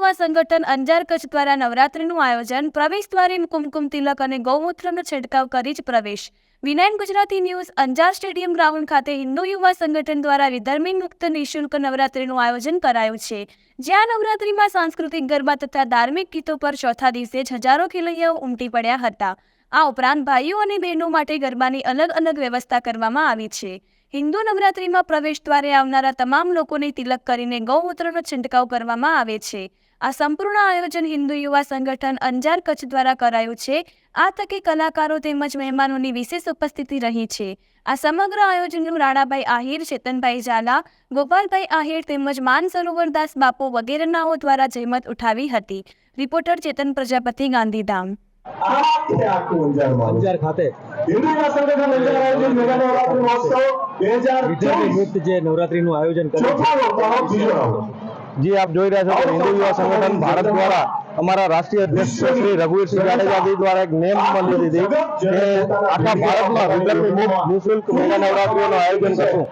યુવા સંગઠન અંજાર કચ્છ દ્વારા નવરાત્રીનું આયોજન, પ્રવેશ દ્વારે કુમકુમ તિલક અને ગૌમૂત્રનો છંટકાવ કરી જ પ્રવેશ. વિનાયન Gujarati news, Anjar stadium ground ખાતે હિન્દુ યુવા સંગઠન દ્વારા વિધર્મી મુક્ત નિઃશુલ્ક નવરાત્રીનું આયોજન કરાયું છે. જ્યાં નવરાત્રીમાં સાંસ્કૃતિક ગરબા તથા ધાર્મિક ગીતો પર ચોથા દિવસે જ હજારો ખેલૈયાઓ ઉમટી પડ્યા હતા. આ ઉપરાંત ભાઈઓ અને બહેનો માટે ગરબાની અલગ અલગ વ્યવસ્થા કરવામાં આવી છે. હિન્દુ નવરાત્રિમાં પ્રવેશ દ્વારે આવનારા તમામ લોકોને તિલક કરીને ગૌમૂત્રનો છંટકાવ કરવામાં આવે છે. આ સંપૂર્ણ આયોજન હિન્દુ યુવા સંગઠન અંજાર કચ્છ દ્વારા કરાયું છે. આ તકે કલાકારો તેમજ મહેમાનોની વિશેષ ઉપસ્થિતિ રહી છે. આ સમગ્ર આયોજનનું રાણાભાઈ આહિર, ચેતનભાઈ ઝાલા, ગોપાલભાઈ આહિર તેમજ માન સરોવરદાસ બાપુ વગેરેનાઓ દ્વારા જહેમત ઉઠાવી હતી. રિપોર્ટર ચેતન પ્રજાપતિ ગાંધીધામ. આ આખું અંજારમાં. અંજાર ખાતે હિન્દુ સંગઠન અંજાર આયોજિત મેગા નવરાત્રી મહોત્સવ બે હજાર વિદ્યાર્થી જે નવરાત્રીનું આયોજન કરે છે. જી આપ જોઈ રહ્યા છો કે હિન્દુ યુવા સંગઠન ભારત દ્વારા અમારા રાષ્ટ્રીય અધ્યક્ષ શ્રી રઘુવીરસિંહ જાડેજાજી દ્વારા એક નેમ મળી દીધી કે આખા ભારતમાં મુક્ત નિઃશુલ્ક મેગા નવરાત્રીનું આયોજન કરશું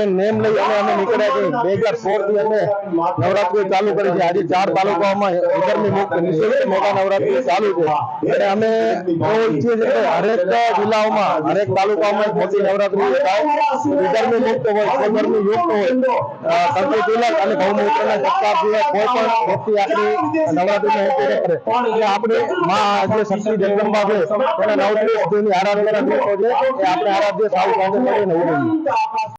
એ નેમ લઈ અને અમે નીકળ્યા છીએ. બે હજાર સોળથી અમે નવરાત્રી ચાલુ કરી છે. આજે ચાર તાલુકાઓમાં વિદ્યાર્થી મુક્ત નિઃશુલ્ક મેગા નવરાત્રી ચાલુ છે. અને અમે ઈચ્છીએ છીએ કે હરેક જિલ્લાઓમાં, હરેક તાલુકાઓમાં મોટી નવરાત્રી થાય વિધર્મી મુક્ત હોય, સ્વધર્મી યુક્ત હોય તિલક અને ગૌમૂત્રના સત્કાર સિવાય કોઈ પણ વ્યક્તિ આપણી નવરાત્રીને કરે એટલે આપણે માં જે શક્તિ જગદંબા છે તેના નવત્રીસ દેવની આરાધના છે એ આપણે આરાધ્ય સાવ સાંજે કરીને ઉજવીએ